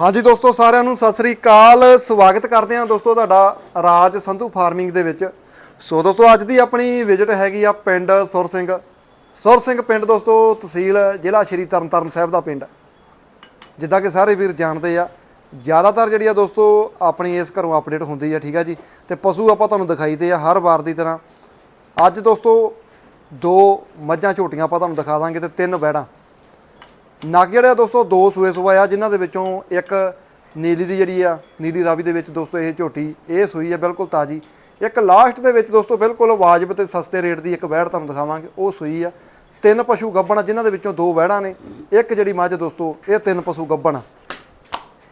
ਹਾਂਜੀ ਦੋਸਤੋ, ਸਾਰਿਆਂ ਨੂੰ ਸਤਿ ਸ੍ਰੀ ਅਕਾਲ। ਸਵਾਗਤ ਕਰਦੇ ਹਾਂ ਦੋਸਤੋ ਤੁਹਾਡਾ ਰਾਜ ਸੰਧੂ ਫਾਰਮਿੰਗ ਦੇ ਵਿੱਚ। ਸੋ ਦੋਸਤੋ, ਅੱਜ ਦੀ ਆਪਣੀ ਵਿਜ਼ਿਟ ਹੈਗੀ ਆ ਪਿੰਡ ਸੁਰ ਸਿੰਘ। ਸੁਰ ਸਿੰਘ ਪਿੰਡ ਦੋਸਤੋ, ਤਹਿਸੀਲ ਜ਼ਿਲ੍ਹਾ ਸ਼੍ਰੀ ਤਰਨਤਾਰਨ ਸਾਹਿਬ ਦਾ ਪਿੰਡ। ਜਿੱਦਾਂ ਕਿ ਸਾਰੇ ਵੀਰ ਜਾਣਦੇ ਆ, ਜ਼ਿਆਦਾਤਰ ਜਿਹੜੀ ਆ ਦੋਸਤੋ, ਆਪਣੀ ਇਸ ਘਰੋਂ ਅਪਡੇਟ ਹੁੰਦੀ ਆ, ਠੀਕ ਆ ਜੀ। ਤੇ ਪਸ਼ੂ ਆਪਾਂ ਤੁਹਾਨੂੰ ਦਿਖਾਈਦੇ ਆ ਹਰ ਵਾਰ ਦੀ ਤਰ੍ਹਾਂ। ਅੱਜ ਦੋਸਤੋ, ਦੋ ਮੱਝਾਂ ਝੋਟੀਆਂ ਆਪਾਂ ਤੁਹਾਨੂੰ ਦਿਖਾ ਦਾਂਗੇ ਤੇ ਤਿੰਨ ਵੈੜਾਂ ਨਗ ਜਿਹੜੇ ਆ ਦੋਸਤੋ, ਦੋ ਸੂਏ ਸੂਆ ਆ, ਜਿਨ੍ਹਾਂ ਦੇ ਵਿੱਚੋਂ ਇੱਕ ਨੀਲੀ ਦੀ ਜਿਹੜੀ ਆ, ਨੀਲੀ ਰਾਵੀ ਦੇ ਵਿੱਚ ਦੋਸਤੋ, ਇਹ ਝੋਟੀ, ਇਹ ਸੂਈ ਆ, ਬਿਲਕੁਲ ਤਾਜੀ। ਇੱਕ ਲਾਸਟ ਦੇ ਵਿੱਚ ਦੋਸਤੋ, ਬਿਲਕੁਲ ਵਾਜਬ ਤੇ ਸਸਤੇ ਰੇਟ ਦੀ ਇੱਕ ਵਹਿੜ ਤੁਹਾਨੂੰ ਦਿਖਾਵਾਂਗੇ, ਉਹ ਸੂਈ ਆ। ਤਿੰਨ ਪਸ਼ੂ ਗੱਬਣ ਆ, ਜਿਨ੍ਹਾਂ ਦੇ ਵਿੱਚੋਂ ਦੋ ਵਹਿੜਾਂ ਨੇ। ਇੱਕ ਜਿਹੜੀ ਮੱਝ ਦੋਸਤੋ, ਇਹ ਤਿੰਨ ਪਸ਼ੂ ਗੱਬਣ ਆ।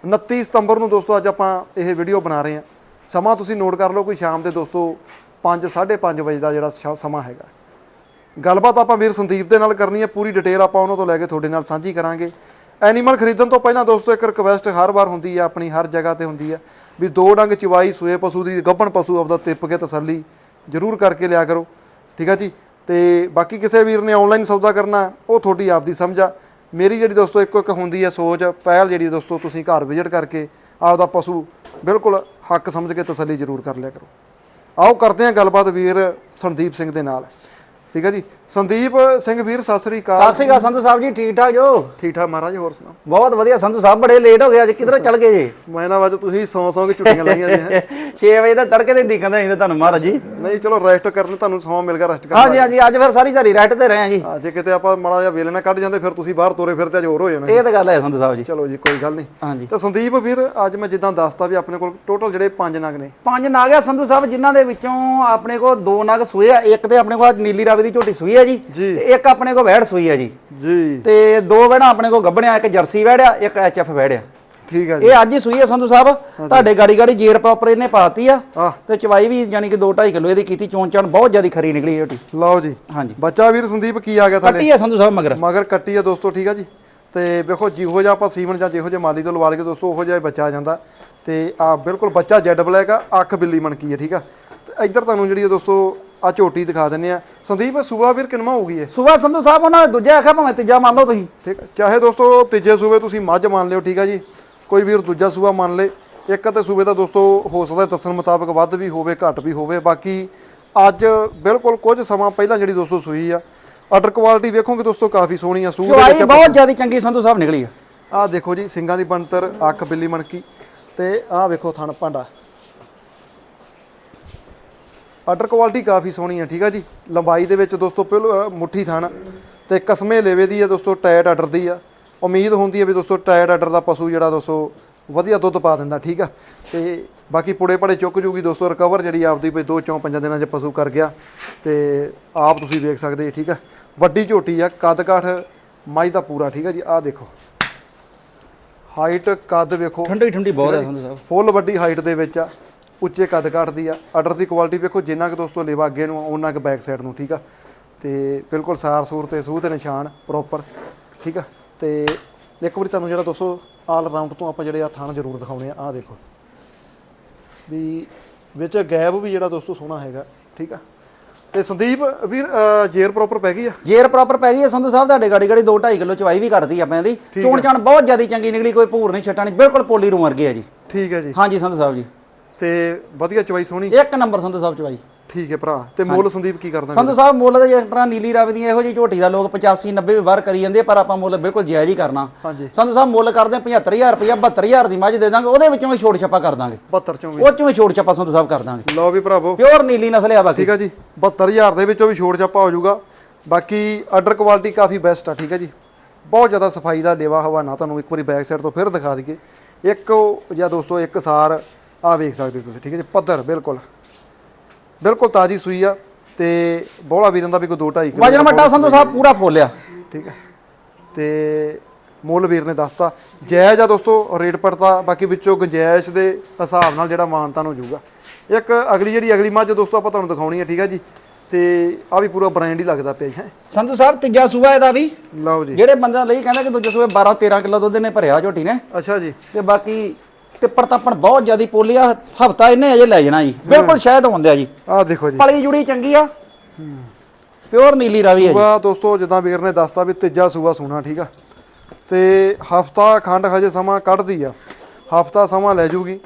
29 ਸਤੰਬਰ ਨੂੰ ਦੋਸਤੋ, ਅੱਜ ਆਪਾਂ ਇਹ ਵੀਡੀਓ ਬਣਾ ਰਹੇ ਹਾਂ ਸਮਾਂ ਤੁਸੀਂ ਨੋਟ ਕਰ ਲਓ, ਕੋਈ ਸ਼ਾਮ ਦੇ ਦੋਸਤੋ 5 5:30 ਵਜੇ ਦਾ ਜਿਹੜਾ ਸ਼- ਸਮਾਂ ਹੈਗਾ। ਗੱਲਬਾਤ ਆਪਾਂ ਵੀਰ ਸੰਦੀਪ ਦੇ ਨਾਲ ਕਰਨੀ ਹੈ, ਪੂਰੀ ਡਿਟੇਲ ਆਪਾਂ ਉਹਨਾਂ ਤੋਂ ਲੈ ਕੇ ਤੁਹਾਡੇ ਨਾਲ ਸਾਂਝੀ ਕਰਾਂਗੇ। ਐਨੀਮਲ ਖਰੀਦਣ ਤੋਂ ਪਹਿਲਾਂ ਦੋਸਤੋ, ਇੱਕ ਰਿਕਵੈਸਟ ਹਰ ਵਾਰ ਹੁੰਦੀ ਹੈ, ਆਪਣੀ ਹਰ ਜਗ੍ਹਾ ਤੇ ਹੁੰਦੀ ਹੈ, ਵੀ ਦੋ ਡੰਗ ਚਵਾਈ, ਸੂਏ ਪਸ਼ੂ ਦੀ, ਗੱਭਣ ਪਸ਼ੂ ਆਪਦਾ ਤਿੱਪ ਕੇ ਤਸੱਲੀ ਜ਼ਰੂਰ ਕਰਕੇ ਲਿਆ ਕਰੋ। ਠੀਕ ਹੈ ਜੀ? ਤੇ ਬਾਕੀ ਕਿਸੇ ਵੀਰ ਨੇ ਆਨਲਾਈਨ ਸੌਦਾ ਕਰਨਾ, ਉਹ ਤੁਹਾਡੀ ਆਪਦੀ ਸਮਝ ਆ। ਮੇਰੀ ਜਿਹੜੀ ਦੋਸਤੋ, ਇੱਕੋ ਇੱਕ ਹੁੰਦੀ ਹੈ ਸੋਚ, ਪਹਿਲ ਜਿਹੜੀ ਦੋਸਤੋ, ਤੁਸੀਂ ਘਰ ਵਿਜ਼ਿਟ ਕਰਕੇ ਆਪਦਾ ਪਸ਼ੂ ਬਿਲਕੁਲ ਹੱਕ ਸਮਝ ਕੇ ਤਸੱਲੀ ਜ਼ਰੂਰ ਕਰ ਲਿਆ ਕਰੋ। ਆਓ ਕਰਦੇ ਹਾਂ ਗੱਲਬਾਤ ਵੀਰ ਸੰਦੀਪ ਸਿੰਘ ਦੇ ਨਾਲ। ਠੀਕ ਹੈ ਜੀ। ਸੰਦੀਪ ਸਿੰਘ ਵੀਰ ਸਤਿ ਸ੍ਰੀ ਸਤਿ ਅਕਾਲ ਸ਼੍ਰੀ ਅਕਾਲ ਸੰਧੂ ਸਾਹਿਬ ਜੀ ਠੀਕ ਠਾਕ ਜੋ? ਠੀਕ ਠਾਕ ਮਹਾਰਾਜ ਹੋਰ ਸੁਣਾਓ? ਬਹੁਤ ਵਧੀਆ ਸੰਧੂ ਸਾਹਿਬ ਬੜੇ ਲੇਟ ਹੋ ਗਏ ਅੱਜ ਕਿਧਰੋਂ ਚੱਲ ਗਏ ਜੀ? ਮੈਂ ਨਾ ਵਜ ਤੁਸੀਂ ਸੌ ਸੌ ਕੇ ਛੁੱਟੀਆਂ ਲਾਈਆਂ ਜੀ ਹੈਂ। 6 ਵਜੇ ਦਾ ਤੜਕੇ ਤੇ ਢੀਕਣ ਦਾ ਤੁਹਾਨੂੰ ਮਹਾਰਾਜ ਜੀ। ਨਹੀਂ ਚਲੋ ਰੈਸਟ ਕਰਨ ਤੁਹਾਨੂੰ ਸੌ ਮਿਲ ਗਿਆ ਰੈਸਟ ਕਰਨ ਹਾਂਜੀ ਹਾਂਜੀ ਅੱਜ ਫਿਰ ਸਾਰੀ ਦਿਹਾੜੀ ਰੈਟ ਤੇ ਰਹੇ ਆ ਜੀ। ਹਾਂ ਜੇ ਕਿਤੇ ਆਪਾਂ ਮਾੜਾ ਜਿਹਾ ਵੇਲੇ ਨਾ ਕੱਢ ਜਾਂਦੇ ਫਿਰ ਤੁਸੀਂ ਬਾਹਰ ਤੋਰੇ ਫਿਰਤੇ ਅੱਜ ਹੋਰ ਹੋ ਜਾਣਾ ਇਹ ਤਾਂ ਗੱਲ ਹੈ ਸੰਧੂ ਸਾਹਿਬ ਜੀ। ਚਲੋ ਜੀ ਕੋਈ ਗੱਲ ਨਹੀਂ। ਹਾਂਜੀ। ਤੇ ਸੰਦੀਪ ਵੀਰ ਅੱਜ ਮੈਂ ਜਿੱਦਾਂ ਦੱਸਤਾ ਵੀ ਆਪਣੇ ਕੋਲ ਟੋਟਲ ਜਿਹੜੇ ਪੰਜ ਨਗ ਨੇ। ਪੰਜ ਨਾਗ ਆ ਸੰਧੂ ਸਾਹਿਬ ਜਿਨ੍ਹਾਂ ਦੇ ਵਿੱਚੋਂ ਆਪਣੇ ਕੋਲ ਦੋ ਨਾਗ ਸੂਏ ਆ ਇੱਕ ਤੇ ਆਪਣੇ ਕੋਲ ਅੱਜ ਨੀਲੀ ਰਾਵੀ ਦੀ ਝੋਟੀ ਸੂਈ ਆ ਜੀ। ਤੇ ਇੱਕ ਆਪਣੇ ਕੋਲ ਵੈੜ ਸੂਈ ਆ ਜੀ। ਜੀ। ਤੇ ਦੋ ਵੈੜਾਂ ਆਪਣੇ ਕੋਲ ਗੱਬਣਿਆ ਇੱਕ ਜਰਸੀ ਵੈੜ ਆ ਇੱਕ ਐਚਐਫ ਵੈੜ ਆ। ਠੀਕ ਹੈ ਜੀ। ਇਹ ਅੱਜ ਹੀ ਸੂਈ ਆ ਸੰਧੂ ਸਾਹਿਬ। ਤੁਹਾਡੇ ਗਾੜੀ ਗਾੜੀ ਜੇਰ ਪ੍ਰੋਪਰ ਇਹਨੇ ਪਾਤੀ ਆ। ਤੇ ਚਵਾਈ ਵੀ ਯਾਨੀ ਕਿ 2.5 ਕਿਲੋ ਇਹਦੀ ਕੀਤੀ ਚੋਣ ਚਾਣ ਬਹੁਤ ਜ਼ਿਆਦਾ ਖਰੀ ਨਿਕਲੀ ਝੋਟੀ। ਲਓ ਜੀ। ਹਾਂਜੀ ਬੱਚਾ ਵੀਰ ਸੰਦੀਪ ਕੀ ਆ ਗਿਆ ਤੁਹਾਡੇ? ਕੱਟੀ ਆ ਸੰਧੂ ਸਾਹਿਬ ਮਗਰ। ਮਗਰ ਕੱਟੀ ਆ ਦੋਸਤੋ ਠੀਕ ਆ ਜੀ। ਤੇ ਵੇਖੋ ਜਿਹੋ ਜਿਹਾ ਆਪਾਂ ਸੀਮਨ ਜਾਂ ਜਿਹੋ ਜਿਹਾ ਮਾਲੀ ਤੋਂ ਲਵਾ ਲਈਏ ਦੋਸਤੋ ਉਹੋ ਜਿਹਾ ਹੀ ਬੱਚਾ ਆ ਜਾਂਦਾ। ਤੇ ਆ ਬਿਲਕੁਲ ਬੱਚਾ ਜੈਡ ਬਲੈਕ ਆ ਅੱਖ ਬਿੱਲੀ ਮਣਕੀ ਆ ਠੀਕ ਆ। ਇੱਧਰ ਤੁਹਾਨੂੰ ਜਿਹੜੀ ਦੋਸਤੋ ਆ ਝੋਟੀ ਦਿਖਾ ਦਿੰਨੇ ਆ। ਸੰਦੀਪ ਸੂਆ ਵੀਰ ਕਿੰਨਵਾ ਹੋਊਗੀ ਇਹ ਸੁਬਾ ਸੰਧੂ ਸਾਹਿਬ ਉਹਨਾਂ ਨੇ ਦੂਜਾ ਆਖਿਆ ਭਾਵੇਂ ਤੀਜਾ ਮੰਨ ਲਓ ਤੁਸੀਂ। ਠੀਕ ਆ ਚਾਹੇ ਦੋਸਤੋ ਤੀਜੇ ਸੂਬੇ ਤੁਸੀਂ ਮੱਝ ਮੰਨ ਲਿਓ ਠੀਕ ਆ ਜੀ। ਕੋਈ ਵੀਰ ਦੂਜਾ ਸੂਆ ਮੰਨ ਲੇ। ਇੱਕ ਤੇ ਸੂਬੇ ਦਾ ਦੋਸਤੋ ਹੋ ਸਕਦਾ ਦੱਸਣ ਮੁਤਾਬਕ ਵੱਧ ਵੀ ਹੋਵੇ ਘੱਟ ਵੀ ਹੋਵੇ। ਬਾਕੀ ਅੱਜ ਬਿਲਕੁਲ ਕੁਝ ਸਮਾਂ ਪਹਿਲਾਂ ਜਿਹੜੀ ਦੋਸਤੋ ਸੂਈ ਆ। ਆਰਡਰ ਕੁਆਲਿਟੀ ਵੇਖੋਗੇ ਦੋਸਤੋ ਕਾਫੀ ਸੋਹਣੀ ਆ ਚਵਾਈ ਵਿੱਚ ਬਹੁਤ ਜ਼ਿਆਦਾ ਚੰਗੀ ਸੰਧੂ ਸਾਹਿਬ ਨਿਕਲੀ ਆ। ਆਹ ਦੇਖੋ ਜੀ ਸਿੰਘਾਂ ਦੀ ਬਣਤਰ ਅੱਖ ਬਿੱਲੀ ਮਣਕੀ। ਤੇ ਆਹ ਵੇਖੋ ਥਣ ਭਾਂਡਾ। ਆਰਡਰ ਕੁਆਲਿਟੀ ਕਾਫੀ ਸੋਹਣੀ ਹੈ ਠੀਕ ਆ ਜੀ? ਲੰਬਾਈ ਦੇ ਵਿੱਚ ਦੋਸਤੋ ਪਹਿਲ ਮੁੱਠੀ ਥਣ ਤੇ ਕਸਮੇ ਲੇਵੇ ਦੀ ਹੈ ਦੋਸਤੋ ਟਾਇਟ ਆਰਡਰ ਦੀ ਆ। ਉਮੀਦ ਹੁੰਦੀ ਹੈ ਵੀ ਦੋਸਤੋ ਟਾਇਟ ਆਰਡਰ ਦਾ ਪਸ਼ੂ ਜਿਹੜਾ ਦੋਸਤੋ ਵਧੀਆ ਦੁੱਧ ਪਾ ਦਿੰਦਾ ਠੀਕ ਆ? ਤੇ ਬਾਕੀ ਪੁੜੇ ਪੜੇ ਚੁੱਕ ਜੂਗੀ ਦੋਸਤੋ ਰਿਕਵਰ ਜਿਹੜੀ ਆਪਦੀ ਵੀ ਦੋ ਚੌਂ ਪੰਜਾਂ ਦਿਨਾਂ 'ਚ ਪਸ਼ੂ ਕਰ ਗਿਆ ਤੇ ਆਪ ਤੁਸੀਂ ਵੇਖ ਸਕਦੇ ਠੀਕ ਆ? ਵੱਡੀ ਝੋਟੀ ਆ ਕੱਦ ਕਾਠ ਮਾਈ ਦਾ ਪੂਰਾ ਠੀਕ ਆ ਜੀ? ਆਹ ਦੇਖੋ। ਹਾਈਟ ਕੱਦ ਵੇਖੋ। ਠੰਡੀ ਠੰਡੀ ਬਹੁਤ ਹੈ ਸੰਧੂ ਸਾਹਿਬ ਫੁੱਲ ਵੱਡੀ ਹਾਈਟ ਦੇ ਵਿੱਚ ਆ। ਉੱਚੇ ਕੱਦ ਕਾਠਦੀ ਆ। ਆਰਡਰ ਦੀ ਕੁਆਲਿਟੀ ਵੇਖੋ ਜਿੰਨਾ ਕਿ ਦੋਸਤੋ ਲੇਵਾ ਅੱਗੇ ਨੂੰ ਆ, ਉਹਨਾਂ ਕਿ ਬੈਕ ਸਾਈਡ ਨੂੰ ਠੀਕ ਆ? ਤੇ ਬਿਲਕੁਲ ਸਾਰ ਸੂਰ ਤੇ ਸੂਹ ਤੇ ਨਿਸ਼ਾਨ ਪ੍ਰੋਪਰ ਠੀਕ ਆ? ਤੇ ਇੱਕ ਵਾਰੀ ਤੁਹਾਨੂੰ ਜਿਹੜਾ ਦੋਸਤੋ ਆਲ ਰਾਊਂਡ ਤੋਂ ਆਪਾਂ ਜਿਹੜੇ ਆ ਥਾਣ ਜ਼ਰੂਰ ਦਿਖਾਉਣੇ ਆ ਆਹ ਦੇਖੋ। ਵੀ ਵਿੱਚ ਗੈਪ ਵੀ ਜਿਹੜਾ ਦੋਸਤੋ ਸੋਹਣਾ ਹੈਗਾ ਠੀਕ ਆ? ਤੇ ਸੰਦੀਪ ਵੀਰ ਜੇਰ ਪ੍ਰੋਪਰ ਪੈ ਗਈ ਆ? ਜੇਰ ਪ੍ਰੋਪਰ ਪੈ ਗਈ ਹੈ ਸੰਧੂ ਸਾਹਿਬ ਤੁਹਾਡੇ ਗਾੜੀ ਗਾੜੀ 2.5 ਕਿਲੋ ਚਵਾਈ ਵੀ ਕਰਦੀ ਆਪਾਂ ਇਹਦੀ। ਚੋਣ ਚਾਣ ਬਹੁਤ ਜ਼ਿਆਦਾ ਚੰਗੀ ਨਿਕਲੀ ਕੋਈ ਭੂਰ ਨਹੀਂ ਛਟਾਣੀ ਬਿਲਕੁਲ ਪੋਲੀ ਰੂਮ ਵਰਗੇ ਆ ਜੀ। ਠੀਕ ਹੈ ਜੀ। ਹਾਂਜੀ ਸੰਧੂ ਸਾਹਿਬ ਜੀ। ਤੇ ਵਧੀਆ ਚਵਾਈ ਸੋਹਣੀ? ਇੱਕ ਨੰਬਰ ਸੰਧੂ ਸਾਹਿਬ ਚਵਾਈ। ਠੀਕ ਹੈ ਭਰਾ। ਤੇ ਮੁੱਲ ਸੰਦੀਪ ਕੀ ਕਰਦਾ ਸੰਧੂ ਸਾਹਿਬ ਮੁੱਲ ਦੇ ਜਿਸ ਤਰ੍ਹਾਂ ਨੀਲੀ ਰਾਵੀ ਦੀਆਂ ਇਹੋ ਜਿਹੀ ਝੋਟੀ ਦਾ ਲੋਕ 85 90 ਵੀ ਬਾਹਰ ਕਰੀ ਜਾਂਦੇ ਪਰ ਆਪਾਂ ਮੁੱਲ ਬਿਲਕੁਲ ਜਾਇਜ਼ ਹੀ ਕਰਨਾ। ਸੰਧੂ ਸਾਹਿਬ ਮੁੱਲ ਕਰਦੇ 75000 ਰੁਪਇਆ 72000 ਦੀ ਮੱਝ ਦੇ ਦਾਂਗੇ ਉਹਦੇ ਵਿੱਚੋਂ ਵੀ ਛੋਟ ਛੱਪਾ ਕਰ ਦਾਂਗੇ। 72 ਚੋਂ ਵੀ। ਉਹ ਚੋਂ ਵੀ ਛੋਟ ਛੱਪਾ ਸੰਧੂ ਸਾਹਿਬ ਕਰ ਦਾਂਗੇ। ਲਓ ਵੀ ਭਰਾਵੋ। ਪਿਓਰ ਨੀਲੀ ਨਸਲ ਆ ਬਾਕੀ। ਠੀਕ ਆ ਜੀ। 72000 ਦੇ ਵਿੱਚੋਂ ਵੀ ਛੋੜ ਜਾਪਾ ਹੋ ਜਾਊਗਾ। ਬਾਕੀ ਆਰਡਰ ਕੁਆਲਿਟੀ ਕਾਫੀ ਬੈਸਟ ਆ ਠੀਕ ਆ ਜੀ। ਬਹੁਤ ਜ਼ਿਆਦਾ ਸਫ਼ਾਈ ਦਾ ਲੇਵਾ ਹਵਾਨਾ ਤੁਹਾਨੂੰ ਇੱਕ ਵਾਰੀ ਬੈਕ ਸਾਈਡ ਤੋਂ ਫਿਰ ਦਿਖਾ ਦਈਏ। ਇੱਕ ਜਾਂ ਦੋਸਤੋ ਇੱਕ ਸਾਰ ਆ ਵੇਖ ਸਕਦੇ ਤੁਸੀਂ ਠੀਕ ਹੈ ਜੀ ਪੱਧਰ ਬਿਲਕੁਲ। ਬਿਲਕੁਲ ਤਾਜੀ ਸੂਈ ਆ ਤੇ ਬੋਲਾ ਵੀਰਾਂ ਦਾ ਵੀ ਕੋਈ 2 2.5 ਕਿਲੋ ਵਜਨ ਮੱਟਾ ਸੰਧੂ ਸਾਹਿਬ ਪੂਰਾ ਫੋਲਿਆ ਠੀਕ ਹੈ। ਤੇ ਮੁੱਲ ਵੀਰ ਨੇ ਦੱਸਤਾ। ਜਾਇਜ਼ ਆ ਦੋਸਤੋ ਰੇਟ ਪੜਤਾ ਬਾਕੀ ਵਿੱਚੋਂ ਗੁੰਜਾਇਸ਼ ਦੇ ਹਿਸਾਬ ਨਾਲ ਜਿਹੜਾ ਮਾਨਤਾਨ ਹੋ ਜਾਊਗਾ। ਇੱਕ ਅਗਲੀ ਜਿਹੜੀ ਅਗਲੀ ਮੱਝ ਦੋਸਤੋ ਆਪਾਂ ਤੁਹਾਨੂੰ ਦਿਖਾਉਣੀ ਹੈ ਠੀਕ ਹੈ ਜੀ। ਤੇ ਆ ਵੀ ਪੂਰਾ ਬ੍ਰਾਂਡ ਹੀ ਲੱਗਦਾ ਪਿਆ ਹੈ। ਸੰਧੂ ਸਾਹਿਬ ਤੀਜਾ ਸੂਆ ਇਹਦਾ ਵੀ। ਲਓ ਜੀ। ਜਿਹੜੇ ਬੰਦਾ ਲਈ ਕਹਿੰਦਾ ਕਿ ਦੂਜੇ ਸੂਏ 12 13 ਕਿਲੋ ਦੁੱਧ ਨੇ ਭਰਿਆ ਝੋਟੀ ਨੇ। ਅੱਛਾ ਜੀ। ਤੇ ਬਾਕੀ ਤਿੱਪੜ ਤਾਪਣ ਬਹੁਤ ਜ਼ਿਆਦੀ ਪੋਲੀ ਆ ਹਫਤਾ ਇਹਨੇ ਅਜੇ ਲੈ ਜਾਣਾ ਜੀ। ਬਿਲਕੁਲ ਸ਼ਾਇਦ ਹੁੰਦੇ ਆ ਜੀ। ਆਹ ਦੇਖੋ ਜੀ। ਪਲੀ ਜੁੜੀ ਚੰਗੀ ਆ। ਪਿਓਰ ਨੀਲੀ ਰਾਵੀ ਹੈ ਜੀ। ਸੂਆ ਦੋਸਤੋ ਜਿੱਦਾਂ ਵੀਰ ਨੇ ਦੱਸਤਾ ਵੀ ਤੀਜਾ ਸੂਆ ਸੂਣਾ ਠੀਕ ਆ। ਤੇ ਹਫਤਾ ਖੰਡ ਹਜੇ ਸਮਾਂ ਕੱਢਦੀ ਆ। ਹਫਤਾ ਸਮਾਂ ਲੈ ਜੂਗੀ।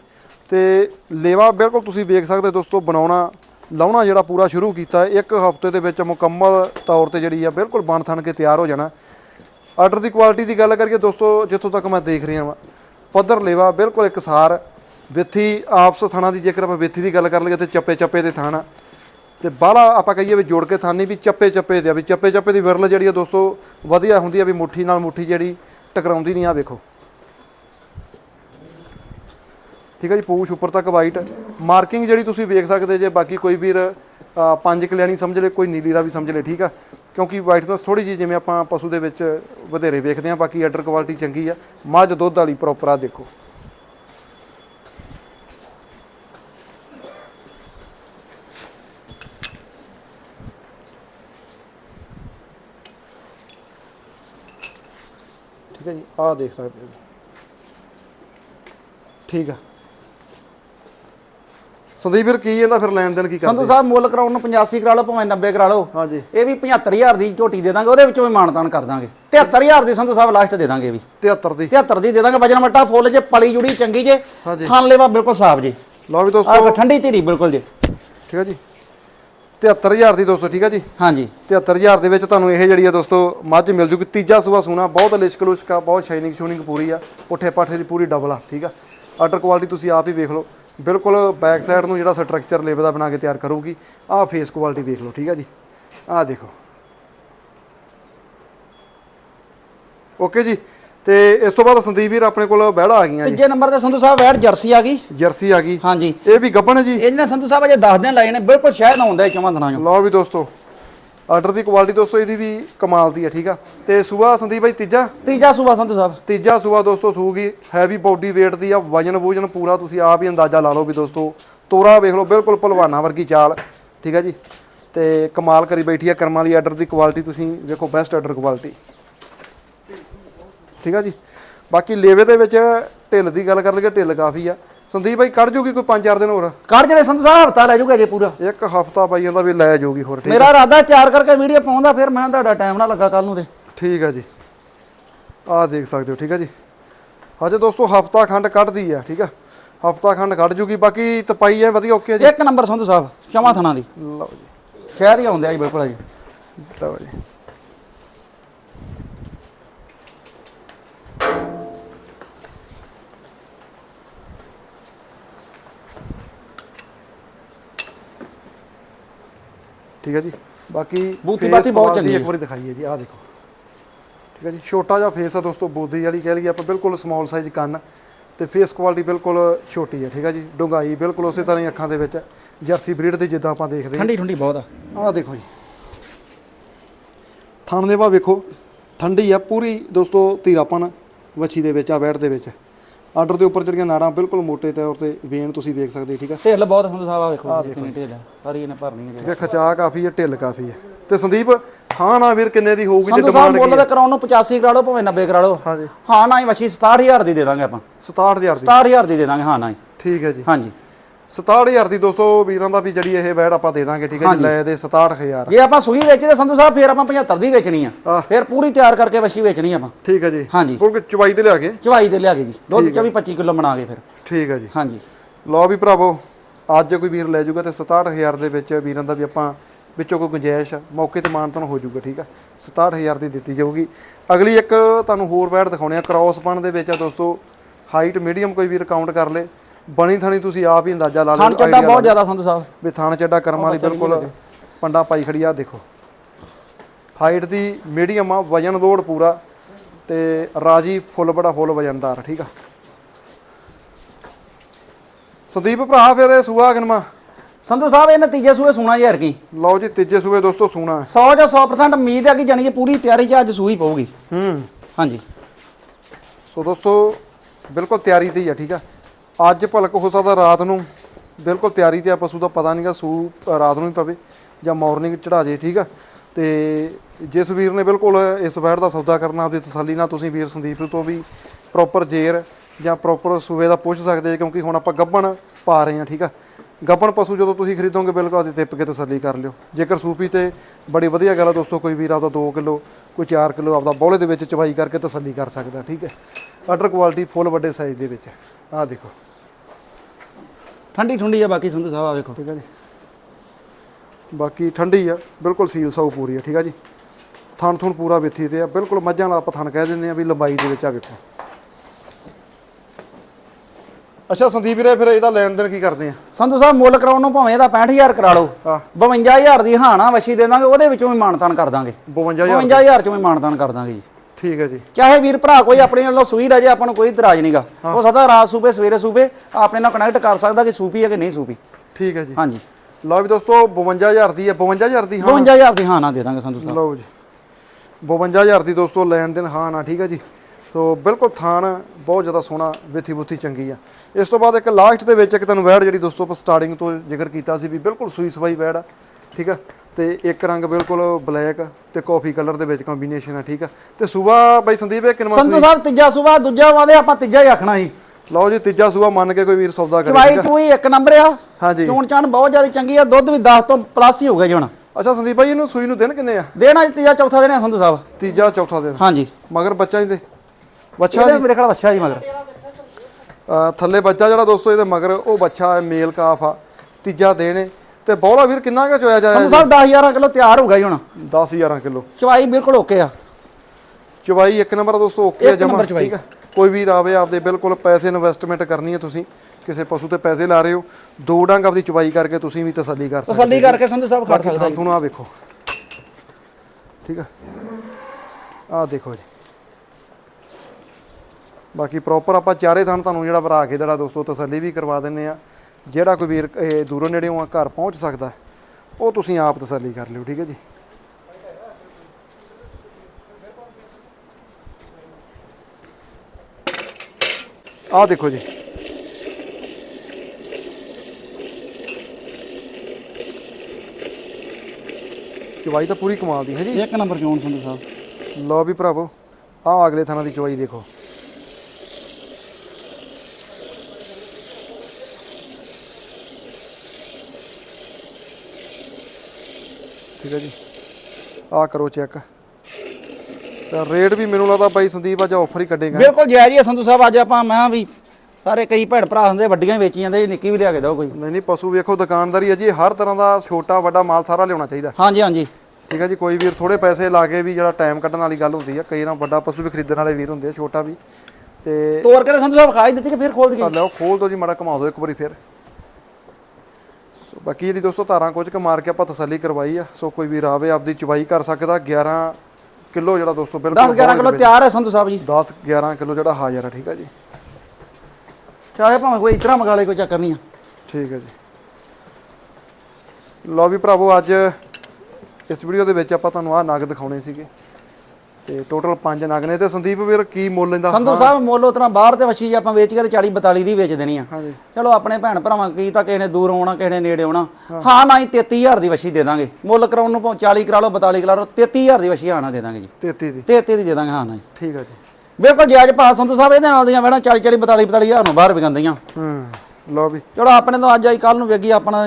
ਤੇ ਲੇਵਾ ਬਿਲਕੁਲ ਤੁਸੀਂ ਵੇਖ ਸਕਦੇ ਦੋਸਤੋ ਬਣਾਉਣਾ ਲਾਉਣਾ ਜਿਹੜਾ ਪੂਰਾ ਸ਼ੁਰੂ ਕੀਤਾ ਇੱਕ ਹਫ਼ਤੇ ਦੇ ਵਿੱਚ ਮੁਕੰਮਲ ਤੌਰ ਤੇ ਜਿਹੜੀ ਆ ਬਿਲਕੁਲ ਬਣ ਥਣ ਕੇ ਤਿਆਰ ਹੋ ਜਾਣਾ। ਆਰਡਰ ਦੀ ਕੁਆਲਿਟੀ ਦੀ ਗੱਲ ਕਰੀਏ ਦੋਸਤੋ ਜਿੱਥੋਂ ਤੱਕ ਮੈਂ ਦੇਖ ਰਿਹਾ ਵਾਂ। ਪੱਧਰ ਲੇਵਾ ਬਿਲਕੁਲ ਇਕਸਾਰ ਵਿੱਥੀ ਆਪਸ ਥਾਣਾ ਦੀ ਜੇਕਰ ਆਪਾਂ ਵਿੱਥੀ ਦੀ ਗੱਲ ਕਰ ਲਈਏ ਤੇ ਚੱਪੇ ਚੱਪੇ ਦੇ ਥਾਣਾ ਤੇ ਬਾਹਲਾ ਆਪਾਂ ਕਹੀਏ ਵੀ ਜੋੜ ਕੇ ਥਾਨੀ ਵੀ ਚੱਪੇ ਚੱਪੇ ਦੇ ਆ, ਵੀ ਚੱਪੇ ਚੱਪੇ ਦੀ ਵਿਰਲ ਜਿਹੜੀ ਆ ਦੋਸਤੋ ਵਧੀਆ ਹੁੰਦੀ ਆ ਵੀ ਮੁੱਠੀ ਨਾਲ ਮੁੱਠੀ ਜਿਹੜੀ ਟਕਰਾਉਂਦੀ ਨਹੀਂ ਆ, ਵੇਖੋ। ਠੀਕ ਹੈ ਜੀ, ਪੂਛ ਉੱਪਰ ਤੱਕ ਵਾਈਟ ਮਾਰਕਿੰਗ ਜਿਹੜੀ ਤੁਸੀਂ ਵੇਖ ਸਕਦੇ ਜੇ, ਬਾਕੀ ਕੋਈ ਵੀਰ ਪੰਜ ਕਲਿਆਣੀ ਸਮਝ ਲੇ, ਕੋਈ ਨੀਲੀ ਦਾ ਵੀ ਸਮਝ ਲੇ, ਠੀਕ ਆ। ਕਿਉਂਕਿ ਵਾਈਟਨੈਸ ਥੋੜੀ ਜਿਹੀ ਜਿਵੇਂ ਆਪਾਂ ਪਸ਼ੂ ਦੇ ਵਿੱਚ ਵਧੇਰੇ ਵੇਖਦੇ ਆ ਬਾਕੀ ਆਰਡਰ ਕੁਆਲਿਟੀ ਚੰਗੀ ਆ। ਮੱਝ, ਦੁੱਧ ਵਾਲੀ ਪ੍ਰੋਪਰ ਆ, ਦੇਖੋ। ਠੀਕ ਹੈ ਜੀ, ਆਹ ਦੇਖ ਸਕਦੇ ਹੋ ਠੀਕ ਆ। ਸੰਦੀਪ ਵੀਰ ਕੀ ਇਹਦਾ ਫਿਰ ਲੈਣ ਦੇਣ ਕੀ ਸੰਧੂ ਕਰਦੇ? ਸਾਹਿਬ ਮੁੱਲ ਕਰਾਉਣ ਨੂੰ 85 ਕਰਾ ਲਓ ਭਾਵੇਂ 90 ਕਰਾ ਲਓ। ਹਾਂਜੀ। ਇਹ ਵੀ 75000 ਦੀ ਝੋਟੀ ਦੇ ਦਾਂਗੇ ਉਹਦੇ ਵਿੱਚੋਂ ਵੀ ਮਾਨਤਾਨ ਕਰ ਦਾਂਗੇ। 73000 ਦੀ ਸੰਧੂ ਸਾਹਿਬ ਲਾਸਟ ਦੇ ਦਾਂਗੇ ਵੀ। 73 ਦੀ। 73 ਦੀ ਦੇ ਦਾਂਗੇ ਵਜਨ ਮੱਟਾ ਫੁੱਲ ਜੇ ਪਲੀ ਜੁੜੀ ਚੰਗੀ ਜੇ। ਥਣ ਲੈਵਾ ਬਿਲਕੁਲ ਸਾਫ਼ ਜੀ। ਲਓ ਵੀ ਆਹ ਦੋਸਤੋ ਠੰਡੀ ਧੀਰੀ ਬਿਲਕੁਲ ਜੀ। ਠੀਕ ਹੈ ਜੀ। 73000 ਦੀ ਦੋਸਤੋ ਠੀਕ ਹੈ ਜੀ? ਹਾਂਜੀ। 73000 ਦੇ ਵਿੱਚ ਤੁਹਾਨੂੰ ਇਹ ਜਿਹੜੀ ਆ ਦੋਸਤੋ ਮੱਝ ਮਿਲ ਜੂਗੀ। ਤੀਜਾ ਸੂਆ ਸੂਣਾ ਬਹੁਤ ਲਿਸ਼ਕ ਲੁਸ਼ਕ ਆ ਬਹੁਤ ਸ਼ਾਈਨਿੰਗ ਸ਼ੂਨਿੰਗ ਪੂਰੀ ਆ। ਪੁੱਠੇ ਪਾਠੇ ਦੀ ਪੂਰੀ ਡਬਲ ਆ ਠੀਕ ਆ? ਆਰਡਰ ਕੁਆਲਿਟੀ ਤੁਸੀਂ ਆਪ ਹੀ ਵੇਖ ਲਓ। ਬਿਲਕੁਲ ਬੈਕ ਸਾਈਡ ਨੂੰ ਜਿਹੜਾ ਸਟਰਕਚਰ ਲੇਵੇ ਦਾ ਬਣਾ ਕੇ ਤਿਆਰ ਕਰੂਗੀ ਆਹ ਫੇਸ ਕੁਆਲਿਟੀ ਵੇਖ ਲਓ ਠੀਕ ਆ ਜੀ। ਆਹ ਦੇਖੋ। ਓਕੇ ਜੀ ਤੇ ਇਸ ਤੋਂ ਬਾਅਦ ਸੰਦੀਪ ਵੀਰ ਆਪਣੇ ਕੋਲ ਬਹਿੜਾ ਆ ਗਈਆਂ ਜੀ। ਤੀਜੇ ਨੰਬਰ ਤੇ ਸੰਧੂ ਸਾਹਿਬ ਵੈਟ ਜਰਸੀ ਆ ਗਈ। ਜਰਸੀ ਆ ਗਈ। ਹਾਂਜੀ। ਇਹ ਵੀ ਗੱਬਣ ਹੈ ਜੀ। ਇਹ ਜਿਹਨੇ ਸੰਧੂ ਸਾਹਿਬ ਅਜੇ 10 ਦਿਨ ਲਾਏ ਨੇ ਬਿਲਕੁਲ ਸ਼ਹਿਦ ਆਉਂਦਾ ਹੈ ਚਵਾਂ ਦਿਨਾਂ ਚੋਂ। ਲਓ ਵੀ ਦੋਸਤੋ। ਆਰਡਰ ਦੀ ਕੁਆਲਿਟੀ ਦੋਸਤੋ ਇਹਦੀ ਵੀ ਕਮਾਲ ਦੀ ਹੈ ਠੀਕ ਆ। ਤੇ ਸੂਆ ਸੰਦੀਪ ਭਾਈ ਤੀਜਾ? ਤੀਜਾ ਸੂਬਾ ਸੰਧੂ ਸਾਹਿਬ। ਤੀਜਾ ਸੂਆ ਦੋਸਤੋ ਸੂਗੀ ਹੈਵੀ ਬਾਡੀ weight ਦੀ ਆ ਵਜਨ ਵੂਜਨ ਪੂਰਾ ਤੁਸੀਂ ਆਪ ਹੀ ਅੰਦਾਜ਼ਾ ਲਾ ਲਓ ਵੀ ਦੋਸਤੋ ਤੋਰਾ ਵੇਖ ਲਓ ਬਿਲਕੁਲ ਭਲਵਾਨਾ ਵਰਗੀ ਚਾਲ ਠੀਕ ਆ ਜੀ। ਤੇ ਕਮਾਲ ਕਰੀ ਬੈਠੀ ਆ ਕਰਮਾਂ ਵਾਲੀ ਆਰਡਰ ਦੀ ਕੁਆਲਿਟੀ ਤੁਸੀਂ ਵੇਖੋ ਬੈਸਟ ਆਰਡਰ ਕੁਆਲਿਟੀ ਠੀਕ ਆ ਜੀ। ਬਾਕੀ ਲੇਵੇ ਦੇ ਵਿੱਚ ਢਿੱਲ ਦੀ ਗੱਲ ਕਰ ਲਈਏ ਢਿੱਲ ਕਾਫੀ ਆ। ਸੰਦੀਪ ਭਾਈ ਕੱਢ ਜੂਗੀ ਕੋਈ 5-4 ਦਿਨ ਹੋਰ? ਕਰ ਜਿਹੜੇ ਸੰਧੂ ਸਾਹਿਬ ਹਫਤਾ ਲੈ ਜੂਗਾ ਜੇ ਪੂਰਾ। ਇੱਕ ਹਫਤਾ ਪਾਈ ਜਾਂਦਾ ਵੀ ਲੈ ਜਾਊਗੀ ਹੋਰ ਠੀਕ ਮੇਰਾ ਇਰਾਦਾ ਤਿਆਰ ਕਰਕੇ ਵੀਡੀਓ ਪਾਉਂਦਾ ਫਿਰ ਮੈਂ ਤੁਹਾਡਾ ਟਾਈਮ ਨਾ ਲੱਗਾ ਕੱਲ ਨੂੰ ਤੇ। ਠੀਕ ਆ ਜੀ। ਆਹ ਦੇਖ ਸਕਦੇ ਹੋ ਠੀਕ ਆ ਜੀ। ਹਜੇ ਦੋਸਤੋ ਹਫਤਾ ਖੰਡ ਕੱਢਦੀ ਆ ਠੀਕ ਆ। ਹਫਤਾ ਖੰਡ ਕੱਢ ਜੂਗੀ ਬਾਕੀ ਤਪਾਈ ਐ ਵਧੀਆ ਓਕੇ ਆ ਜੀ। ਇੱਕ ਨੰਬਰ ਸੰਧੂ ਸਾਹਿਬ ਚਵਾਂ ਥਣਾ ਦੀ। ਲਓ ਜੀ। ਸ਼ਹਿਦ ਹੀ ਆਉਂਦੇ ਆ ਜੀ ਬਿਲਕੁਲ ਜੀ। ਲਓ ਜੀ। ਠੀਕ ਹੈ ਜੀ। ਬਾਕੀ ਬੂਥੀ ਬਾਤੀ ਬਹੁਤ ਚੰਗੀ ਇੱਕ। ਵਾਰੀ ਦਿਖਾਈਏ ਜੀ ਆਹ ਦੇਖੋ। ਠੀਕ ਹੈ ਜੀ ਛੋਟਾ ਜਿਹਾ ਫੇਸ ਆ ਦੋਸਤੋ ਬੋਦੀ ਵਾਲੀ ਕਹਿ ਲਈਏ ਆਪਾਂ ਬਿਲਕੁਲ ਸਮਾਲ ਸਾਈਜ਼ ਕੰਨ ਤੇ ਫੇਸ ਕੁਆਲਿਟੀ ਬਿਲਕੁਲ ਛੋਟੀ ਹੈ ਠੀਕ ਹੈ ਜੀ ਡੂੰਘਾਈ ਬਿਲਕੁਲ ਉਸੇ ਤਰ੍ਹਾਂ ਹੀ ਅੱਖਾਂ ਦੇ ਵਿੱਚ ਜਰਸੀ ਬਰੀਡ ਦੇ ਜਿੱਦਾਂ ਆਪਾਂ ਦੇਖਦੇ ਹਾਂ। ਠੰਡੀ ਠੰਡੀ ਬਹੁਤ ਆ। ਆਹ ਦੇਖੋ ਜੀ। ਥਣ ਦੇ ਵਾ ਵੇਖੋ ਠੰਡੀ ਆ ਪੂਰੀ ਦੋਸਤੋ ਧੀਰਾਪਨ ਵੱਛੀ ਦੇ ਵਿੱਚ ਆ ਬੈਠ ਦੇ ਵਿੱਚ। ਆਰਡਰ ਦੇ ਉੱਪਰ ਜਿਹੜੀਆਂ ਨਾੜਾਂ ਬਿਲਕੁਲ ਮੋਟੇ ਤੌਰ ਤੇ ਵੇਨ ਤੁਸੀਂ ਵੇਖ ਸਕਦੇ ਠੀਕ ਆ? ਢਿੱਲ ਬਹੁਤ ਆ ਸੰਧੂ ਸਾਹਿਬ ਆ ਵੇਖੋ ਕਿੰਨੀ ਢਿੱਲ ਆ। ਸਾਰੀ ਇਹਨੇ ਭਰਨੀ ਹੈ ਠੀਕ ਹੈ ਖਚਾ ਕਾਫੀ ਹੈ ਢਿੱਲ ਕਾਫੀ ਹੈ ਤੇ ਸੰਦੀਪ ਹਾਂ ਨਾ ਵੀਰ ਕਿੰਨੇ ਦੀ ਹੋਊਗੀ ਜੇ ਸੰਧੂ ਸਾਹਿਬ ਡਿਮਾਂਡ ਮੁੱਲ ਦਾ ਕਰਾਉਣ ਨੂੰ 85 ਕਰਾ ਲਓ ਭਾਵੇਂ 90 ਕਰਾ ਲਓ। ਹਾਂਜੀ। ਹਾਂ ਨਾ ਹੀ ਵਛੀ 67000 ਦੀ ਦੇ ਦਾਂਗੇ ਆਪਾਂ। 67000 ਦੀ? 67000 ਦੀ ਦੇ ਦਾਂਗੇ ਹਾਂ ਨਾ ਹੀ। ਠੀਕ ਹੈ ਜੀ। ਹਾਂਜੀ। 67000 ਦੀ ਦੋਸਤੋ ਵੀਰਾਂ ਦਾ ਵੀ ਜਿਹੜੀ ਇਹ ਬੈੜ ਆਪਾਂ ਦੇ ਦਾਂਗੇ ਠੀਕ ਹੈ ਜੀ ਲੈ ਦੇ 67000 ਜੇ ਆਪਾਂ ਸੂਈ ਵੇਚੀ ਤੇ ਸੰਧੂ ਸਾਹਿਬ ਫੇਰ ਆਪਾਂ 75 ਦੀ ਵੇਚਣੀ ਆ। ਫੇਰ ਪੂਰੀ ਤਿਆਰ ਕਰਕੇ ਵਛੀ ਵੇਚਣੀ ਆਪਾਂ। ਠੀਕ ਹੈ ਜੀ। ਹਾਂਜੀ। ਕਿਉਂਕਿ ਚਵਾਈ ਤੇ ਲਿਆ ਕੇ? ਚਵਾਈ ਦੇ ਲਿਆ ਕੇ ਜੀ। ਦੁੱਧ 24 25 ਕਿਲੋ ਬਣਾ ਕੇ ਫਿਰ। ਠੀਕ ਹੈ ਜੀ। ਹਾਂਜੀ। ਲਓ ਵੀ ਭਰਾਵੋ ਅੱਜ ਕੋਈ ਵੀਰ ਲੈ ਜਾਊਗਾ ਤੇ 67000 ਦੇ ਵਿੱਚ ਵੀਰਾਂ ਦਾ ਵੀ ਆਪਾਂ ਵਿੱਚੋਂ ਕੋਈ ਗੁੰਜਾਇਸ਼ ਮੌਕੇ ਤੇ ਮਾਨਤਨ ਹੋ ਜਾਊਗਾ ਠੀਕ ਆ। 67000 ਦੀ ਦਿੱਤੀ ਜਾਊਗੀ। ਅਗਲੀ ਇੱਕ ਤੁਹਾਨੂੰ ਹੋਰ ਬੈਡ ਦਿਖਾਉਣੇ ਆ ਕ੍ਰਾਸ ਪਣ ਦੇ ਵਿੱਚ ਆ ਦੋਸਤੋ ਹਾਈਟ ਮੀਡੀਅਮ ਕੋਈ ਵੀਰ ਕਾਊਂਟ ਕਰ ਲੇ। ਬਣੀ ਥਣੀ ਤੁਸੀਂ ਆਪ ਹੀ ਅੰਦਾਜ਼ਾ ਲਾ ਲਓ ਚੱਡਾ idea ਬਹੁਤ ਜ਼ਿਆਦਾ ਸੰਧੂ ਸਾਹਿਬ। ਵੀ ਥਾਣ ਚੱਡਾ ਕਰਮ ਵਾਲੀ ਬਿਲਕੁਲ ਪੰਡਾ ਪਾਈ ਖੜੀ ਆ ਦੇਖੋ। ਹਾਈਟ ਦੀ ਮੀਡੀਅਮ ਆ ਵਜਨ ਲੋਡ ਪੂਰਾ ਤੇ ਰਾਜੀ ਫੁੱਲ ਬੜਾ ਫੁੱਲ ਵਜਨਦਾਰ ਠੀਕ ਆ। ਸੰਦੀਪ ਭਰਾ ਫਿਰ ਇਹ ਸੂਆ ਗਨਮਾ ਸੰਧੂ ਸਾਹਿਬ ਇਹ ਨਤੀਜੇ ਸੂਏ ਸੁਣਾ ਯਾਰ ਕੀ ਲਓ ਜੀ ਤੀਜੇ ਸੂਏ ਦੋਸਤੋ ਸੂਣਾ। 100 ਜਾਂ 100% ਉਮੀਦ ਹੈ ਕਿ ਜਾਨੀ ਕਿ ਪੂਰੀ ਤਿਆਰੀ 'ਚ ਅੱਜ ਸੂਈ ਪਊਗੀ। ਹੂੰ। ਹਾਂਜੀ। ਸੋ ਦੋਸਤੋ ਬਿਲਕੁਲ ਤਿਆਰੀ ਤੇ ਹੀ ਆ ਠੀਕ ਆ। ਅੱਜ ਭਲਕ ਹੋ ਸਕਦਾ ਰਾਤ ਨੂੰ। ਬਿਲਕੁਲ ਤਿਆਰੀ ਤੇ ਆ, ਪਸ਼ੂ ਦਾ ਪਤਾ ਨਹੀਂਗਾ ਸੂ ਰਾਤ ਨੂੰ ਹੀ ਪਵੇ ਜਾਂ ਮਾਰਨਿੰਗ ਚੜਾ ਜੇ ਠੀਕ ਆ? ਤੇ ਜਿਸ ਵੀਰ ਨੇ ਬਿਲਕੁਲ ਇਸ ਵੈਟ ਦਾ ਸੌਦਾ ਕਰਨਾ, ਆਪਦੀ ਤਸੱਲੀ ਨਾਲ ਤੁਸੀਂ ਵੀਰ ਸੰਦੀਪ ਤੋਂ ਵੀ ਪ੍ਰੋਪਰ ਜੇਰ ਜਾਂ ਪ੍ਰੋਪਰ ਸੂਵੇ ਦਾ ਪੁੱਛ ਸਕਦੇ ਕਿਉਂਕਿ ਹੁਣ ਆਪਾਂ ਗੱਬਣ ਪਾ ਰਹੇ ਹਾਂ, ਠੀਕ ਆ? ਗੱਬਣ ਪਸ਼ੂ ਜਦੋਂ ਤੁਸੀਂ ਖਰੀਦੋਗੇ, ਬਿਲਕੁਲ ਆਪਦੀ ਤਿੱਪ ਕੇ ਤਸੱਲੀ ਕਰ ਲਿਓ। ਜੇਕਰ ਸੂਪੀ ਤੇ ਬੜੀ ਵਧੀਆ ਗੱਲ ਆ ਦੋਸਤੋ, ਕੋਈ ਵੀਰ ਆਪਦਾ 2 ਕਿਲੋ, ਕੋਈ 4 ਕਿਲੋ ਆਪਦਾ ਬੋਲੇ ਦੇ ਵਿੱਚ ਚਵਾਈ ਕਰਕੇ ਤਸੱਲੀ ਕਰ ਸਕਦਾ, ਠੀਕ ਹੈ ਆਰਡਰ ਕੁਆਲਿਟੀ ਫੁੱਲ ਵੱਡੇ ਸਾਈਜ਼ ਦੇ ਵਿੱਚ। ਆਹ ਦੇਖੋ। ਠੰਡੀ ਠੁੰਡੀ ਆ ਬਾਕੀ ਸੰਧੂ ਸਾਹਿਬ ਆ ਵੇਖੋ। ਠੀਕ ਹੈ ਜੀ। ਬਾਕੀ ਠੰਡੀ ਆ ਬਿਲਕੁਲ ਸੀਲ ਸਾਊ ਪੂਰੀ ਆ ਠੀਕ ਆ ਜੀ। ਥਣ ਥੁਣ ਪੂਰਾ ਵਿੱਥੀ ਤੇ ਆ ਬਿਲਕੁਲ ਮੱਝਾਂ ਵਾਲਾ ਆਪਾਂ ਥਣ ਕਹਿ ਦਿੰਦੇ ਆ ਵੀ ਲੰਬਾਈ ਦੇ ਵਿੱਚ ਆ ਵੇਖੋ। ਅੱਛਾ ਸੰਦੀਪ ਵੀਰੇ ਫਿਰ ਇਹਦਾ ਲੈਣ ਦੇਣ ਕੀ ਕਰਦੇ ਆ? ਸੰਧੂ ਸਾਹਿਬ ਮੁੱਲ ਕਰਾਉਣ ਨੂੰ ਭਾਵੇਂ ਇਹਦਾ 65000 ਕਰਾ ਲਓ। ਹਾਂ। 52000 ਦੀ ਹਾਣਾ ਵਸ਼ੀ ਦੇ ਦਾਂਗੇ ਉਹਦੇ ਵਿੱਚੋਂ ਵੀ ਮਾਨਤਾਨ ਕਰ ਦਾਂਗੇ। 52000 52000 ਚੋਂ ਵੀ ਮਾਨਤਾਨ ਕਰ ਦਾਂਗੇ ਜੀ। ਠੀਕ ਹੈ ਜੀ। ਚਾਹੇ ਵੀਰ ਭਰਾ ਕੋਈ ਆਪਣੇ ਵੱਲੋਂ ਸੂਈ ਲੈ ਜੇ ਆਪਾਂ ਨੂੰ ਕੋਈ ਇਤਰਾਜ਼ ਨਹੀਂਗਾ ਉਹ ਸਦਾ ਰਾਤ ਸੂਬੇ ਸਵੇਰੇ ਸੂਬੇ ਆਪਣੇ ਨਾਲ ਕਨੈਕਟ ਕਰ ਸਕਦਾ ਕਿ ਸੂਪੀ ਹੈ ਕਿ ਨਹੀਂ ਸੂਪੀ ਠੀਕ ਹੈ ਜੀ। ਹਾਂਜੀ। ਲਓ ਵੀ ਦੋਸਤੋ 52000 ਦੀ ਹੈ 52000 ਦੀ ਹਾਂ। 52000 ਦੀ ਹਾਣਾ ਦੇ ਦਾਂਗੇ ਸੰਧੂ ਸਾਹਿਬ। ਲਓ ਜੀ। 52000 ਦੀ ਦੋਸਤੋ ਲੈਣ ਦੇਣ ਹਾਂ ਨਾ ਠੀਕ ਹੈ ਜੀ। ਸੋ ਬਿਲਕੁਲ ਥਾਨ ਬਹੁਤ ਜ਼ਿਆਦਾ ਸੋਹਣਾ ਵਿੱਥੀ ਬੁੱਥੀ ਚੰਗੀ ਆ। ਇਸ ਤੋਂ ਬਾਅਦ ਇੱਕ ਲਾਸਟ ਦੇ ਵਿੱਚ ਇੱਕ ਤੁਹਾਨੂੰ ਵੈੜ ਜਿਹੜੀ ਦੋਸਤੋ ਆਪਾਂ ਸਟਾਰਟਿੰਗ ਤੋਂ ਜ਼ਿਕਰ ਕੀਤਾ ਸੀ ਵੀ ਬਿਲਕੁਲ ਸੂਈ ਸਵਾਈ ਵੈੜ ਆ ਠੀਕ ਆ ਤੇ ਇੱਕ ਰੰਗ ਬਿਲਕੁਲ ਬਲੈਕ ਤੇ ਕਾਫੀ ਕਲਰ ਦੇ ਵਿੱਚ ਕੰਬੀਨੇਸ਼ਨ ਆ ਠੀਕ ਆ? ਤੇ ਸੂਬਾ ਬਾਈ ਸੰਦੀਪ ਇਹ ਕਿਨਵਾ ਸੰਧੂ ਸਾਹਿਬ ਤੀਜਾ ਸੂਬਾ ਦੂਜਾ ਵਾਦੇ ਆਪਾਂ ਤੀਜਾ ਹੀ ਆਖਣਾ ਜੀ। ਲਓ ਜੀ ਤੀਜਾ ਸੂਬਾ ਮੰਨ ਕੇ ਕੋਈ ਵੀਰ ਸੌਦਾ ਕਰੇ ਚਵਾਈ ਟੂਈ ਇੱਕ ਨੰਬਰ ਆ। ਹਾਂਜੀ। ਚੋਣ ਚਾਣ ਬਹੁਤ ਜ਼ਿਆਦਾ ਚੰਗੀ ਆ ਦੁੱਧ ਵੀ 10 ਤੋਂ ਪਲੱਸ ਹੀ ਹੋਊਗਾ ਜੀ ਹੁਣ। ਅੱਛਾ ਸੰਦੀਪ ਭਾਈ ਇਹਨੂੰ ਸੂਈ ਨੂੰ ਦਿਨ ਕਿੰਨੇ ਆ? ਦੇਣਾ ਜੀ ਤੀਜਾ ਚੌਥਾ ਦੇਣਾ ਸੰਧੂ ਸਾਹਿਬ। ਤੀਜਾ ਚੌਥਾ ਦਿਨ ਹਾਂਜੀ। ਮਗਰ ਬੱਚਾ ਨਹੀਂ ਦੇ ਬੱਚਾ ਇਹਦਾ ਜੀ? ਮੇਰੇ ਖਿਆਲ ਅੱਛਾ ਜੀ ਮਗਰ। ਅਹ ਥੱਲੇ ਬੱਚਾ ਜਿਹੜਾ ਦੋਸਤੋ ਇਹਦੇ ਮਗਰ ਉਹ ਬੱਚਾ ਮੇਲ ਕਾਫ ਆ। ਤੀਜਾ ਹੈ ਤੇ ਬੌਲਾ ਵੀਰ ਕਿੰਨਾ ਕੁ ਚੋਇਆ ਜਾਇਆ ਸਾਹਿਬ 10000 ਕਿਲੋ ਤਿਆਰ ਹੋਊਗਾ ਜੀ ਹੁਣ। 10 11 ਕਿਲੋ। ਚਵਾਈ ਬਿਲਕੁਲ ਓਕੇ ਆ। ਚਵਾਈ ਇੱਕ ਨੰਬਰ ਆ ਦੋਸਤੋ ਓਕੇ ਆ ਜਮਾ। ਠੀਕ ਹੈ ਕੋਈ ਵੀਰ ਆਵੇ ਆਪਦੇ ਬਿਲਕੁਲ ਪੈਸੇ ਇਨਵੈਸਟਮੈਂਟ ਕਰਨੀ ਹੈ ਤੁਸੀਂ। ਕਿਸੇ ਪਸ਼ੂ ਤੇ ਪੈਸੇ ਲਾ ਰਹੇ ਹੋ ਦੋ ਡੰਗ ਆਪਦੀ ਚਵਾਈ ਕਰਕੇ ਤੁਸੀਂ ਵੀ ਤਸੱਲੀ ਕਰ ਸਕਦੇ ਤਸੱਲੀ ਕਰਕੇ ਸੰਧੂ ਸਾਹਿਬ ਖੜ ਸਕਦਾ ਜੀ। ਤੁਹਾਨੂੰ ਆ ਵੇਖੋ। ਠੀਕ ਹੈ ਆ ਦੇਖੋ ਜੀ। ਬਾਕੀ ਪ੍ਰੋਪਰ ਆਪਾਂ ਚਾਰੇ ਥਾਂ ਤੁਹਾਨੂੰ ਜਿਹੜਾ ਭਰਾ ਕੇ ਜਿਹੜਾ ਦੋਸਤੋ ਤਸੱਲੀ ਵੀ ਕਰਵਾ ਦਿੰਨੇ ਆ। ਜਿਹੜਾ ਕੋਈ ਵੀਰ ਇਹ ਦੂਰੋਂ ਨੇੜੇੋਂ ਆ ਘਰ ਪਹੁੰਚ ਸਕਦਾ ਉਹ ਤੁਸੀਂ ਆਪ ਤਸੱਲੀ ਕਰ ਲਿਓ ਠੀਕ ਹੈ ਜੀ? ਆਹ ਦੇਖੋ ਜੀ। ਚਵਾਈ ਤਾਂ ਪੂਰੀ ਕਮਾਲ ਦੀ ਹੈ ਜੀ। ਇੱਕ ਨੰਬਰ ਚੋਣ ਸੰਧੂ ਸਾਹਿਬ। ਲਓ ਵੀ ਭਰਾਵੋ ਆਹ ਅਗਲੇ ਥਾਣਾ ਦੀ ਚਵਾਈ ਦੇਖੋ। ਠੀਕ ਹੈ ਜੀ। ਆਹ ਕਰੋ ਚੈੱਕ ਤਾਂ ਰੇਟ ਵੀ ਮੈਨੂੰ ਲੱਗਦਾ ਬਾਈ ਸੰਦੀਪ ਅੱਜ ਆਫਰ ਹੀ ਕੱਢੇਗਾ। ਬਿਲਕੁਲ ਜਾਇਜ਼ ਹੀ ਆ ਸੰਧੂ ਸਾਹਿਬ ਅੱਜ ਆਪਾਂ ਮੈਂ ਵੀ ਸਾਰੇ ਕਈ ਭੈਣ ਭਰਾ ਹੁੰਦੇ ਵੱਡੀਆਂ ਹੀ ਵੇਚੀ ਜਾਂਦੇ ਨਿੱਕੀ ਵੀ ਲਿਆ ਕੇ ਦਿਓ ਕੋਈ। ਨਹੀਂ ਨਹੀਂ ਪਸ਼ੂ ਵੇਖੋ ਦੁਕਾਨਦਾਰੀ ਹੈ ਜੀ ਹਰ ਤਰ੍ਹਾਂ ਦਾ ਛੋਟਾ ਵੱਡਾ ਮਾਲ ਸਾਰਾ ਲਿਆਉਣਾ ਚਾਹੀਦਾ। ਹਾਂਜੀ ਹਾਂਜੀ। ਠੀਕ ਹੈ ਜੀ ਕੋਈ ਵੀਰ ਥੋੜੇ ਪੈਸੇ ਲਾ ਕੇ ਵੀ ਜਿਹੜਾ ਟਾਈਮ ਕੱਢਣ ਵਾਲੀ ਗੱਲ ਹੁੰਦੀ ਹੈ। ਕਈ ਨਾ ਵੱਡਾ ਪਸ਼ੂ ਵੀ ਖਰੀਦਣ ਵਾਲੇ ਵੀਰ ਹੁੰਦੇ ਆ ਛੋਟਾ ਵੀ। ਤੇ ਤੋਰ ਕੇ ਸੰਧੂ ਸਾਹਿਬ ਖਾਈ ਦਿੱਤੀ ਕਿ ਫਿਰ ਖੋਲ ਦਈਏ। ਲਿਓ ਖੋਲ ਦੋ ਜੀ ਮਾੜਾ ਘੁਮਾ ਦਿਓ ਇੱਕ ਵਾਰੀ ਫਿਰ। ਸੋ ਬਾਕੀ ਜਿਹੜੀ ਦੋਸਤੋ ਧਾਰਾਂ ਕੁਝ ਕੁ ਮਾਰ ਕੇ ਆਪਾਂ ਤਸੱਲੀ ਕਰਵਾਈ ਆ ਸੋ ਕੋਈ ਵੀਰ ਆਵੇ ਆਪਦੀ ਚਵਾਈ ਕਰ ਸਕਦਾ 11 ਕਿਲੋ ਜਿਹੜਾ ਦੋਸਤੋ 10 ਬਿਲਕੁਲ 11 ਕਿਲੋ ਤਿਆਰ ਹੈ ਸੰਧੂ ਸਾਹਿਬ ਜੀ। 10 11 ਕਿਲੋ ਜਿਹੜਾ ਹਾਜ਼ਰ ਆ ਠੀਕ ਆ ਜੀ। ਚਾਹੇ ਭਾਵੇਂ ਕੋਈ ਇਤਰਾ ਮੰਗਾ ਲੇ ਕੋਈ ਚੱਕਰ ਨਹੀਂ ਆ। ਠੀਕ ਹੈ ਜੀ। ਲਓ ਵੀ ਭਰਾਵੋ ਅੱਜ ਇਸ ਵੀਡੀਓ ਦੇ ਵਿੱਚ ਆਪਾਂ ਤੁਹਾਨੂੰ ਆਹ ਨਗ ਦਿਖਾਉਣੇ ਸੀਗੇ। ਤੇ ਟੋਟਲ 5 ਨਗ ਨੇ। ਤੇ ਸੰਦੀਪ ਵੀਰ ਕੀ ਮੁੱਲ ਲੈਂਦਾ ਸੰਧੂ ਸਾਹਿਬ ਮੁੱਲ ਉਤਨਾ ਬਾਹਰ ਤੇ ਵਛੀ ਆਪਾਂ ਵੇਚ ਕੇ ਤੇ 40 42 ਦੀ ਵੇਚ ਦੇਣੀ ਆ। ਚਲੋ ਆਪਣੇ ਭੈਣ ਭਰਾਵਾਂ ਕੀ ਤਾਂ ਕਿਸੇ ਨੇ ਦੂਰ ਆਉਣਾ ਕਿਸੇ ਨੇ ਨੇੜੇ ਆਉਣਾ। ਹਾਂ। ਨਾ ਹੀ 33000 ਦੀ ਵਛੀ ਦੇ ਦਾਂਗੇ। ਮੁੱਲ ਕਰਾਉਣ ਨੂੰ ਭਾਵੇਂ 40 ਕਰਾ ਲਓ 42 ਕਰਾ ਲਓ 33000 ਦੀ ਵਛੀ ਆਣਾ ਦੇ ਦਾਂਗੇ ਜੀ। 33 ਦੀ। 33 ਦੀ ਦੇ ਦਾਂਗੇ ਹਾਂ ਨਾ ਠੀਕ ਹੈ ਜੀ। ਬਿਲਕੁਲ ਜਾਇਜ਼ ਭਾਅ ਸੰਧੂ ਸਾਹਿਬ ਇਹਦੇ ਨਾਲ ਦੀਆਂ ਵੇਣਾ 40 40 42 42 ਹਜ਼ਾਰ ਨੂੰ ਬਾਹਰ ਵਿਕੰਦੀਆਂ ਹੂੰ ਲਓ ਵੀ। ਚਲੋ ਆਪਣੇ ਤੋਂ ਅੱਜ ਆਈ ਕੱਲ ਨੂੰ ਵੇਗੀ ਆਪਣਾ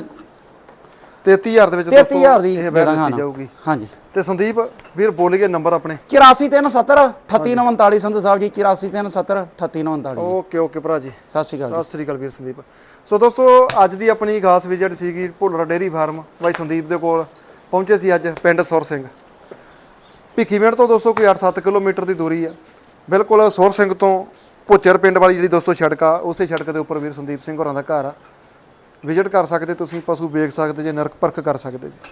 33000 ਦੇ ਵਿੱਚ 33000 ਦੀ ਦੇ ਦਾਂਗੇ। ਜਾਊਗੀ। ਹਾਂਜੀ ਤੇ ਸੰਦੀਪ ਵੀਰ ਬੋਲੀਏ ਨੰਬਰ ਆਪਣੇ। 84370 38939 ਸੰਧੂ ਸਾਹਿਬ ਜੀ 84370 38939 ਓਕੇ ਓਕੇ ਭਰਾ ਜੀ। ਸਤਿ ਸ਼੍ਰੀ ਅਕਾਲ ਸਤਿ ਸ੍ਰੀ ਅਕਾਲ ਵੀਰ ਸੰਦੀਪ। ਸੋ ਦੋਸਤੋ ਅੱਜ ਦੀ ਆਪਣੀ ਖਾਸ ਵਿਜ਼ਿਟ ਸੀਗੀ ਭੁੱਲਰ ਡੇਰੀ ਫਾਰਮ। ਬਾਈ ਸੰਦੀਪ ਦੇ ਕੋਲ ਪਹੁੰਚੇ ਸੀ ਅੱਜ ਪਿੰਡ ਸੁਰ ਸਿੰਘ। ਭਿੱਖੀਵਿੰਡ ਤੋਂ ਦੋਸਤੋ ਕੋਈ 8-7 ਕਿਲੋਮੀਟਰ ਦੀ ਦੂਰੀ ਆ। ਬਿਲਕੁਲ ਸੁਰ ਸਿੰਘ ਤੋਂ ਭੁੱਚਰ ਪਿੰਡ ਵਾਲੀ ਜਿਹੜੀ ਦੋਸਤੋ ਸੜਕ ਆ ਉਸੇ ਸੜਕ ਦੇ ਉੱਪਰ ਵੀਰ ਸੰਦੀਪ ਸਿੰਘ ਹੋਰਾਂ ਦਾ ਘਰ ਆ। ਵਿਜ਼ਿਟ ਕਰ ਸਕਦੇ ਤੁਸੀਂ ਪਸ਼ੂ ਵੇਖ ਸਕਦੇ ਜੇ ਨਰਕ ਪਰਖ ਕਰ ਸਕਦੇ ਜੀ।